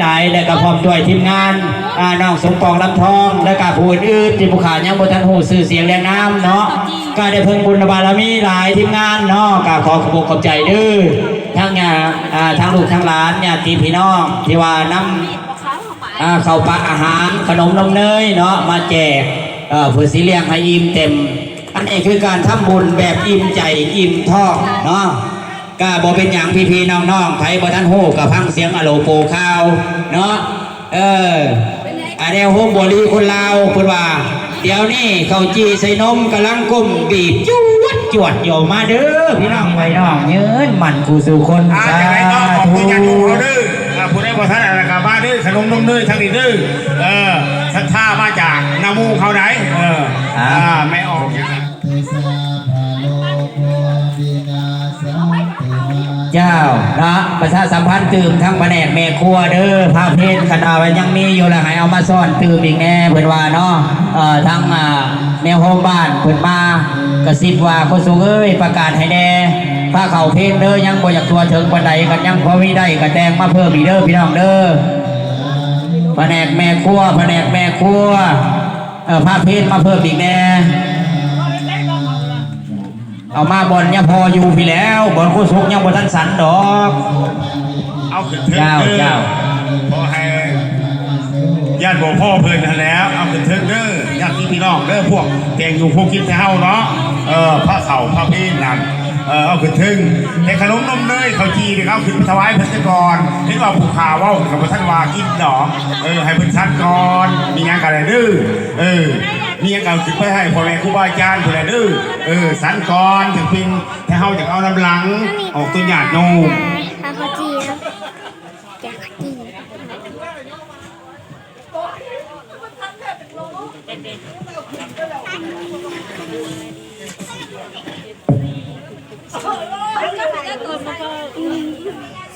หลายและก็พร้อมด้วยทีมงานน้องสมปองลำทอง และก็ผู้อื่นที่ผู้ขายังบทันฮู้ชื่อเสียงแรงน้ำเนาะก็ได้เพิ่งบุญบารมีหลายทีมงานเนาะก็ขอขอบขอบใจด้อทั้งญาอ่าทั้งลูกทั้งหลานญาติพี่น้องที่ว่านำอ่าข้าวปลาอาหารขนมนมเนยเนาะมาแจกเอ่อเพื่อสิเลี้ยงให้อิ่มเต็ม อันนี้คือการทำบุญแบบอิ่มใจอิ่มท้องเนาะ ก็บ่เป็นอย่างพี่ๆน้องๆไผบ่ทันฮู้กับพังเสียงอะโลโปข้าวเนาะเอออันนี้โฮมบรีคนลาวเพิ่นว่า เดี๋ยวนี้ข้าวจีใส่นมกำลังก้มบีบจวดจวดอยู่มาเด้อพี่น้องไว้น้องเยินมันกูสู่คนอาสาจากไหนก็ขอบธุคุณญาติโยมเขาดื้ออ่าผู้ได้บริษัทอะไรกับบ้านดื้อขนมนมดื้อทางนี้ดื้อเออศรัทธามาจากนามูเขาไหนเอออ่าไม่ออก เจ้านะประชาสัมพันธ์ตื่มทั้งแผนกแม่ครัวเด้อภาพเพศขนาดว่ายังมีอยู่ล้วให้เอามาซ่อนตื่มอีกแน่เพิ่นว่าเนาะเอ่อทั้งอ่าแนวโฮมบ้านเพิ่นมากระซิบว่าคนสูงเอ้ยประกาศให้แน่ผ้าเขาเพศเด้อยังบ่อยากตัวถึงปานใดกันยังพอมีได้ก็แตงมาเพิ่มอีกเด้อพี่น้องเด้อแผนกแม่ครัวแผนกแม่ครัวเอ่อภาพเพศมาเพิ่มอีกแน่ เอามาบอลเนี่ยพออยู่พี่แล้วบอลคู่สุกยังบ่ทันสันดอก เอาขึ้นเทิงเจ้าด้อเจ้า พอให้ญาติบอกพ่อเพิ่นนั่นแล้ว เอาขึ้นเทิงเด้อญาติพี่น้องเด้อพวกแตงอยู่พวกกินเท้าเนาะเออพระเข่าพระพีนั่นเออเอาขึ้นเทิงแต่ขนมนมเนยข้าวจีเนี่ยเอาขึ้นไปถวายเพิ่นซะก่อนเห็นว่าผู้ข่าวเว่ากับท่านว่ากินดอกเออให้เพิ่นชัดก่อนมีงานกันอะไรดื้อเออ มีงานกันขึ้นไปให้พ่อแม่ครูบาอาจารย์ผู้ใดดื้อเออสันก่อนถึงพินถ้าเฮาจะเอาน้ำหลังออกตัวหยาดโนมข้าวขจีนะแกงขจี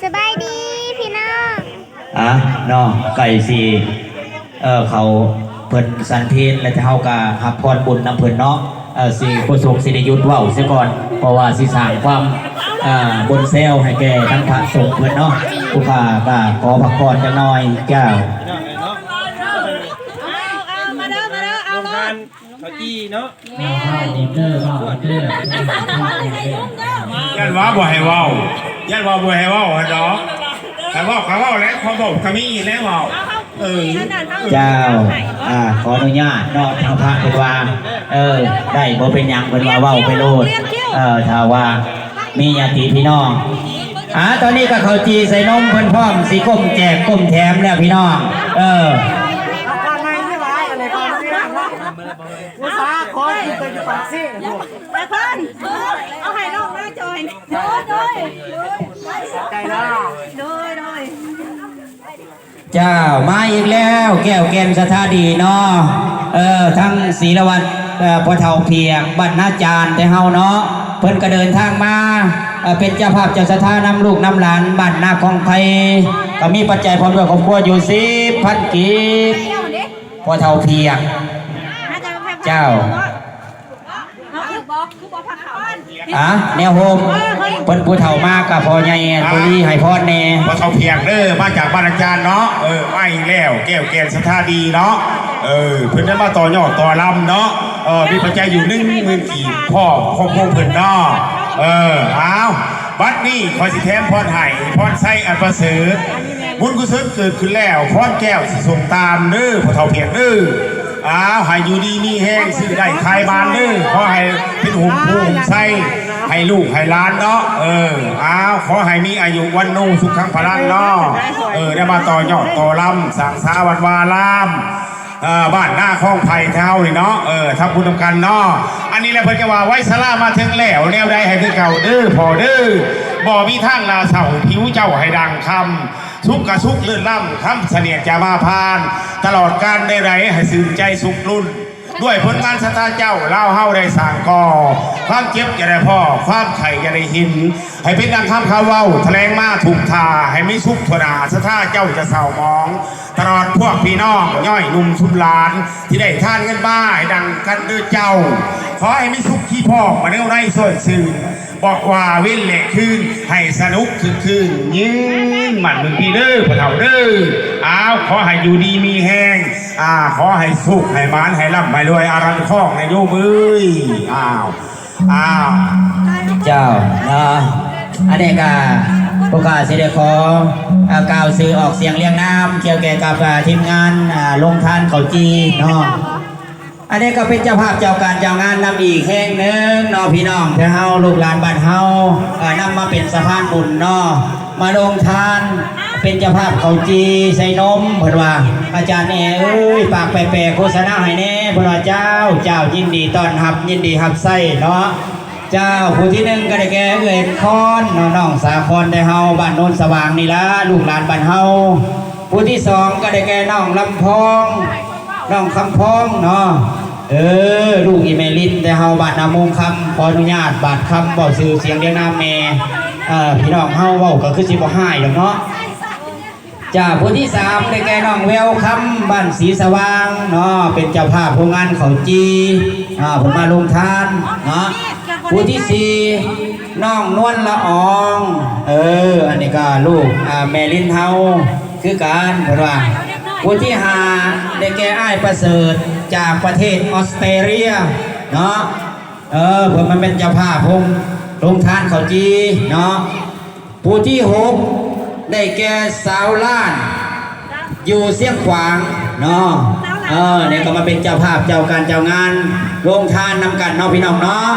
สบายดีพี่น้องอะเนาะไก่สีเออเขา เพิ่นสันเพนและเฮากะหับพรบุญนำเพิ่นเนาะเออสิผู้สุขสิได้หยุดเว้าเสียก่อนเพราะว่าสิสร้างความอ่าบนเซลให้แก่ทั้งพระสงฆ์เพิ่นเนาะผู้ข้าก็ขอพักผ่อนจักหน่อยเจ้ามาเด้อมาเด้อเอาเลยเขาจี้เนาะยันว่าบ่ให้เว้ายันว่าบ่ให้เว้าฮะดอกให้เว้าเขาเว้าแล้วเขาบอกเขามีแล้วเว้า เออเจ้าอ่าขออนุญาตเนาะทางพระเพิ่นว่า เออ ได้บ่เป็นหยังเพิ่นว่าเว้าไปโลดเออถ้าว่ามีญาติพี่น้องอ่าตอนนี้ก็เขาวจีใส่นมเพิ่นพร้อมสิก้มแจกก้มแถมแล้วพี่น้อง เอออุตส่าห์ขอกินไปอยู่ปากซี่แต่เพิ่นเอาให้น้องหน้าจอยโดยโดยใจละโดยโดย เจ้ามาอีกแล้ว แก้วแกนสถาดีเนาะเออทั้งศรีละวัตเออพอเฒ่าเพียงบ้านนาจารย์แต่เฮาเนาะเพิ่นก็เดินทางมาเออเป็นเจ้าภาพเจ้าสถานำลูกนำหลานบ้านนาของไทยก็มีปัจจัยพร้อมด้วยครอบครัวอยู่สิพันกีบพอเฒ่าเพียงเจ้าเอาอีกบอกคือบอกพักเขาอะแนวโฮมเพิ่นผู้เฒ่ามากกับพ่อใหญ่ปุรีให้พรแน่พอเขาเพียงเด้อมาจากบ้านอาจารย์เนาะเออมาอีกแล้วแก้วแกนสถาดีเนาะเออเพิ่นได้มาต่อยอดต่อลำเนาะเออมีปัจจัยอยู่หนึ่งหมื่นกี่พ่อพ่อพงเพิ่นเนาะเอออ้าวบัดนี้คอยสิแถมพรไห้พรไส้อันประเสริฐบุญกุศลเกิดขึ้นแล้วพรแก้วสิส่งตามเด้อพอเฒ่าเพียงเด้ออ้าวให้อยู่ดีมีแห้งซื้อได้ขายบานเด้อขอให้เป็น หุ่มภูมิไส้ให้ลูกให้หล้านเนาะเอออ้าวขอให้มีอายุวันนูสุขขังพลังเนาะเออได้มาต่อยอดต่อลำสังสาวันวารามเอ่อบ้านหน้าคลองไผ่เท่านี่เนาะเออทำบุญทำกันเนาะอันนี้แหละเพิ่นก็ว่าไว้สลามาถึงแล้วแนวใดให้คือเก่าเด้อพอเด้อบ่มีทางลาเสาผิวเจ้าให้ดังคำสุกกะสุกเลื่อนล่ำคำเสนียดจะมาพาน ตลอดการได้ไรให้สื่นใจสุขรุ่น ด้วยผลงานสตาเจ้าเล่าเฮาได้สางกอความเจ็บจะได้พ่อ ความไข่จะได้หิน ให้เป็นดังคำคาเว้าแถลงมาถูกทาให้ไม่สุขทนาสตาเจ้าจะเศร้ามอง ตลอดพวกพี่น้องย่อยนุ่มชุมลาน ที่ได้ท่านเงินบ้าให้ดังกันด้วยเจ้า ขอให้ไม่สุขขี้พ่อมาเนื้อไรส่วนสื่อ บอกว่าเว้นแหละคืนให้สนุกคือคืนยืนหมัดมึงพี่เด้อพ่อเฒ่าเด้ออ้าวขอให้อยู่ดีมีแห้งอ่าขอให้สุขให้มานให้ร่ำให้รวยอารันคองในโยมเอ้ยอ้าวอ้าวเจ้าเนาะอันนี้ก็ผู้กาสิได้ขอกล่าวสื่อออกเสียงเรียงน้ำเกี่ยวแก่กับทีมงานลงทานเขาจีเนาะ อันนี้ก็เป็นเจ้าภาพเจ้าการเจ้างานนำอีกแห่งหนึ่งนาะพี่น้องที่เฮาลูกหลานบ้านเฮานำมาเป็นสะพานบุญนาะมาลงทานเป็นเจ้าภาพเขาจีใส่นมเพิ่นว่า อาจารย์แอเอ้ยปากแปรๆโฆษณาให้แน่เพิ่นว่าเจ้าเจ้ายินดีต้อนรับยินดีรับใส่เนาะเจ้าผู้ที่หนึ่งก็ได้แก่เอ่ยคอนน้องสาคอนได้เฮาบ้านโนนสว่างนี่ละลูกหลานบ้านเฮาผู้ที่สองก็ได้แก่น้องลำพอง น้องคำพ้องเนาะเออลูกอีเมลินได้เฮาบานนามงคำขออนุญาตบาดคำบอกสื่อเสียงเรียงนามแม่เออพี่น้องเฮาเว้าก็คือสิบ่ให้ดอกเนาะจ้าผู้ที่สามได้แก่น้องแววคำบ้านสีสว่างเนาะเป็นเจ้าภาพโรงงานเขาจีอ่าผมมาลงทานเนาะผู้ที่สี่น้องนวลละออง เออ อันนี้ก็ลูกอ่าแมลินเฮาคือการเพิ่นว่า ผู้ที่ห้าได้แก่อ้ายประเสริฐจากประเทศออสเตรเลียเนาะเออเพิ่นมันเป็นเจ้าภาพพงลงทานเขาจีเนาะผู้ที่หกได้แก่สาวล้าน อยู่เสียงขวางเนาะเออเนี่ยก็มาเป็นเจ้าภาพเจ้าการเจ้างานโรงทานนำกันเนาะพี่น้องเนาะ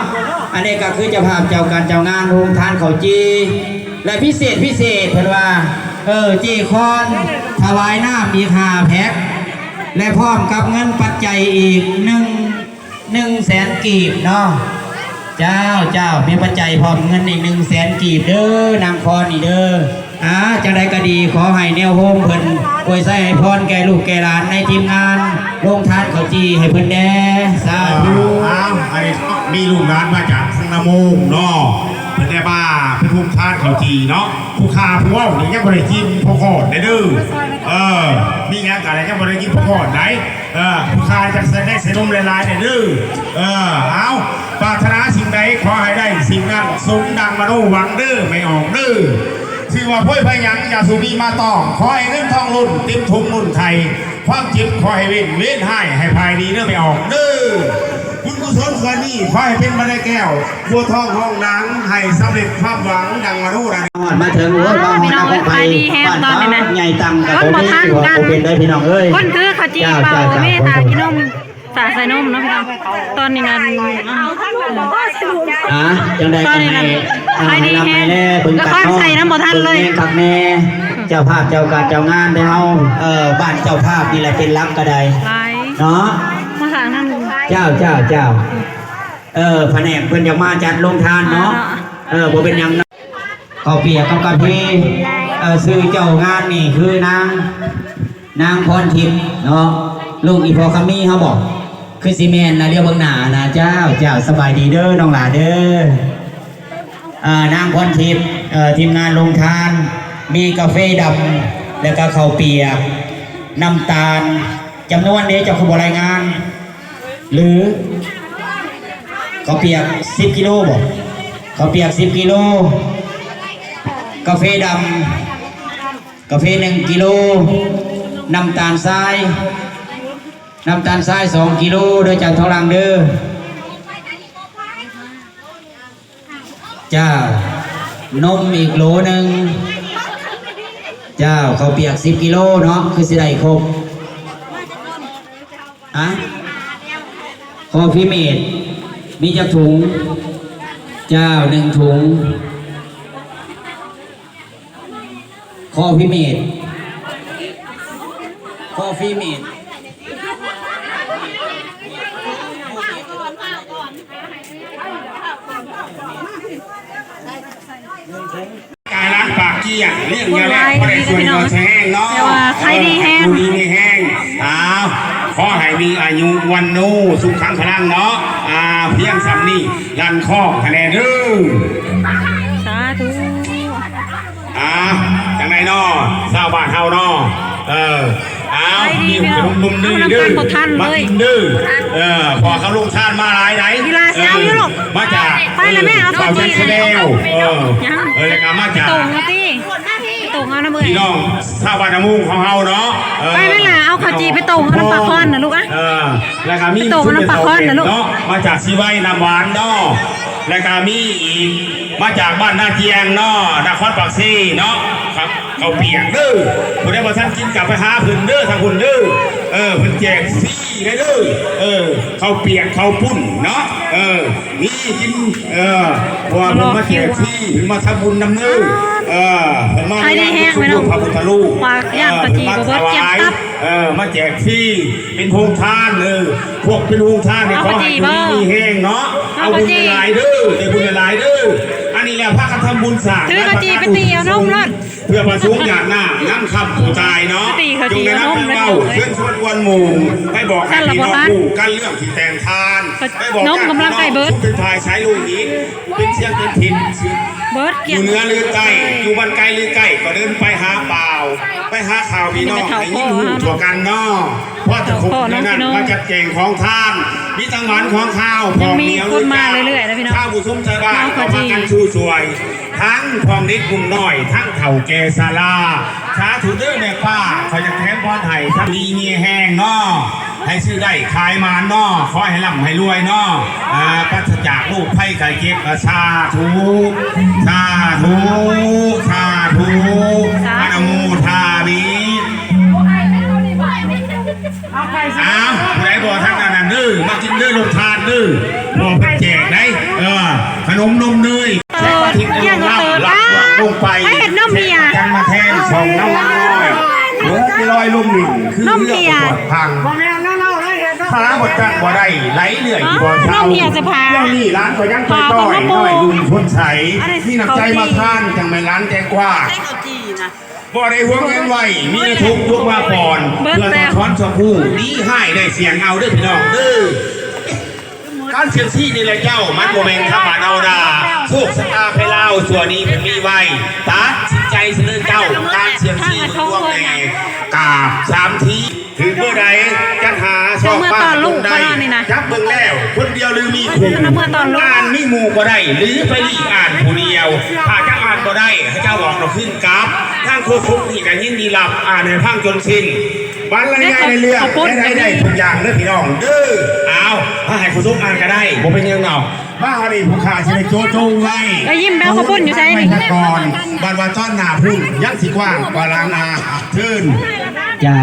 อันนี้ก็คือเจ้าภาพเจ้าการเจ้างานโรงทานเขาจี และพิเศษพิเศษเพิ่นว่า เออจีคอนถวายน้ำอีกหาแพ็คและพร้อมกับเงินปัจจัยอีกหนึ่งหนึ่งแสนกีบเนาะเจ้าเจ้ามีปัจจัยพร้อมเงินอีกหนึ่งแสนกีบเด้อนางพรนี่เด้ออ่าจังใดก็ดีขอให้แนวโฮมเพิ่นอวยใส่ให้พรแก่ลูกแก่หลานในทีมงานโรงทานเขาวจีให้เพิ่นแด่สาธุอ้าวอันนี้มีลูกหลานมาจากทางนาโมงเนาะ เพิ่นได้บ้าเป็นภูมิทานเขาจีเนาะผู้คาผู้ว่านี่ยังบ่ได้กินพกขอดได้เด้อเออ มีงานอะไรยังบ่ได้กินพกขอดไหนเออผู้คาจะใส่ได้ใส่นมหลายๆได้เด้อเออเอาปรารถนาสิ่งใดขอให้ได้สิ่งนั้นสมดังมาโนหวังเด้อไม่ออกเด้อชื่อว่าพ่อยพยังอย่าสูบีมาต้องขอให้เงินทองรุ่นเต็มทุงรุ่นไทย ความจ็บขอให้เว้นเว้นให้ให้ภายดีเด้อไม่ออกเด้อ คุณกุศลส่วนนี้ขอให้เป็นมาได้แก้วบัวทองห้องนังให้สำเร็จความหวังดังมารูดังฮอดมาถึงโอ้ยมาฮอดพี่น้องเอ้ยไปดีแฮมตอนนี้นใหญ่ตังกับคนโอบ่ถือว่ากันโอเคได้พี่น้องเอ้ยคนคือขจีเป่าเมตตากินนมสาใส่นมเนาะพี่น้องตอนนี้งานอะจังใดก็ให้อ่าไปดีแฮมแน่เบิ่งแล้วก็ใส่น้ำบ่ทันเลยบิ่งแม่เจ้าภาพเจ้าการเจ้างานได้เฮาเออบ้านเจ้าภาพนี่แหละเป็นรักก็ได้เนาะ เจ้าเจ้าเจ้าเออแผนกเพิ่นอยากมาจัดโรงทานเนาะเออบ่เป็นหยังนะก็เปียกกับกะพีเออซื้อเจ้างานนี่คือนางนางพรทิพย์เนาะลูกอีพอคามีเขาบอกคือซีเมนนะเรียกเบางหนานะเจ้าเจ้าสบายดีเด้อน้องหลาเด้อเอ่อนางพรทิพย์เอ่อทีมงานโรงทาน มีกาแฟดำแล้วก็ข้าวเปียกน้ำตาลจำนวนนี้เจ้าขบรายงาน หรือข้าวเปียก10กิโลบอกข้าวเปียก10กิโล กาแฟดำกาแฟ1กิโล น้ำตาลทราย น้ำตาลทราย2กิโลโดยจากทองรังเด้อจ้านมอีกโหลหนึ่งเจ้าข้าวเปียก10กิโลเนาะคือสิได้ครบอะ อฟิเมดมีจักถุง เจ้าหนึ่งถุงคอฟิเมดคอฟิเมดกายล้างปากเกี้ยเรื่องเดียวแหละไม่ได้ส่วนตัวแห้งเนาะแต่ว่าใครดีแฮมดูดีไม่แห้งอ้าว ขอให้มีอายุวันโนสุขังพลังเนาะอ่าเพียงสำนี่ลันข้อคะแนนเด้อสาธุอ่าจังไรนอเศร้าบ้านเฮานอเออเอาไปดีมีขนมนมดื้อดื้อมากินดื้อเออพอเขาลงทานมาหลายไหนกีฬาเซลอยู่ลูกมาจากไปเลยแม่เอาเป่าข้าวจีจันทร์แนวเออยังเออแล้วก็มาจาก ตรงเอาตีตรงเอานะเมื่อพี่น้องท่าบานน้ำมุงของเฮาเนาะเออไปนั่นแหละเอาข้าวจีไปตรงเอาน้ำปลาคอนนะลูกอะ เออแล้วก็มีไปตรงเอาน้ำปลาคอนน่ะลูก เนาะมาจากซีไว้น้ำหวานเนาะแล้วก็มีอีกมาจากบ้านนาเจียงเนาะนครปากซีเนาะครับเขาเปียกเด้อผู้ใดบ่ท่านกินกลับไปหาเพิ่นเด้อทางคุณเด้อเออเพิ่นแจกฟรีเลยเด้อเออเขาเปียกเขาปุ้นเนาะเออนี่กินเออเพราะว่าเพิ่นมาแจกฟรีเพิ่นมาทำบุญนำเด้อ เออเพิ่นมาใครได้แห้งไหมเนาะพระพุทธรูปฝากญาติปฏิบัติเบิดเก็บตับเออมาแจกฟรีเป็นโพงทานเออพวกเป็นโพงทานเนี่ยเอาขอปให้ฏิคุณบ่มีแห้งเนาะเอาเอาบุญปฏิหลายๆเด้อแต่บุญหลายๆเด้ออันนี้แหละพระกันทำบุญสร้างถือข้าวจี่ไปตีเอานมรถ เพื่อประสงค์อย่างหน้าน้ำคำผู้ตายเนาะไปตีข้าวจี่จงได้รับเอานมเล่าเลยเพื่อนชวนกวนหมู่ให้บอกให้นั่นล่ะพี่น้องบ่คะหมู่กันเรื่องที่แต่งทานข้าวให้บอกนมกำลังใกล้เบิดทุกเป็นทายใช้ลูกนี้เป็นเชียงเป็นถิ่นเบิร์ดอเกี่ยยู่งเหนือหรือใกล้อยู่บ้านไกลหรือใกล้ก็เดินไปหาเปล่าไปหาข่าวพี่น้องนี่ให้ไม่ยิ้มเท่าหูพ่อถั่วกันเนาะเพราะจะคงพ่อน้องนั่นพี่น้องมาจัดเก่งของท่านมีจังหวัดของข้าวพยัองงมีเหนียวคนมาเรื่อยๆนะพี่น้องข้าวบุซุ้มใจบ้านน้องก็ขอจีมากันชูสวย ทั้งพองนิดกลุ่มน้อย ทั้งเข่าแกซาลาชาถูเด้อแม่ป้าเขาจะแถมพรไทยถ้ามีเงียแห้งเนาะ ให้ซื้อได้ขายมาเนาะขอให้ร่ำให้รวยเนาะอ่าปราศจากลูกไผ่ไก่เก็บอาชาถูชาถูชาถูอนุโมทามิอ้าวผู้ใดบอกท่านนั้นน่ะดื้อมากินดื้อลงทานดื้อบอกไปแจกได้เออขนมนมเนยเติร์ดเกี่ยงกับเติร์ดหลัอะกลงไปให้เห็นนมเมียกันมาแทนสองน้ำมันน้อยเหลือที่ลอยลุ่มหนึ่งคือน้ำเมีเรือยปวดพังพาบดจักบ่ได้ไหลเหนื่อยบ่เช้าน้ำเมียจะพาเรื่องนี้ร้านก็ยังไปพาต้อยคนมาโปรน้อยลุงชนใสอันนี้นี่น้ำใจมาทานจังไม่ร้านแจงกว่าบ่ได้ห่วงเงินไว้มีแต่ทุกข์ทุกข์มาก่อนเบิดเพื่อแล้ต้องวช้อนชมพู่นี่ให้ได้เสียงเอาเด้อพี่น้องเด้อการเสียงที่นี่แหละเจ้ามันโมเมนต์ธรรมดาดาโชคชะตาให้เล่าส่วนนี้ผมมีไว้ตัดสินใจ เสนอเจ้าการเสียงที่มันร่วมแน่กราบสามทีถึงเมื่อใดจะหาชอบบ้านตรงใดจับเบิ่งแล้ว คนเดียวหรือมีคู่เมื่อตอนลูกอ่านมีหมู่ก็ได้ หรือไปรีอ่านผู้เดียวถ้าเจ้าอ่านก็ได้ให้เจ้าบอกเราขึ้นกราฟทางโคคุกนี่กันยินดีหลับอ่านในพังจนสิ้นบรรยายในเรื่องได้ได้ทุกอย่างเด้อพี่น้องเด้อเอาถ้าให้คุณทุกอ่านก็ได้ผมเป็นยังเนาบ้าดิผู้ขาจะได้โจโจไว้เอ้ยยิ้มแบ๊วเขาปุ้นอยู่ใช่ไหมไม่ก่อนบันวันต้อนหนาพุ่นยักษ์สีกว้างกว่าลานอาทื่นเจ้า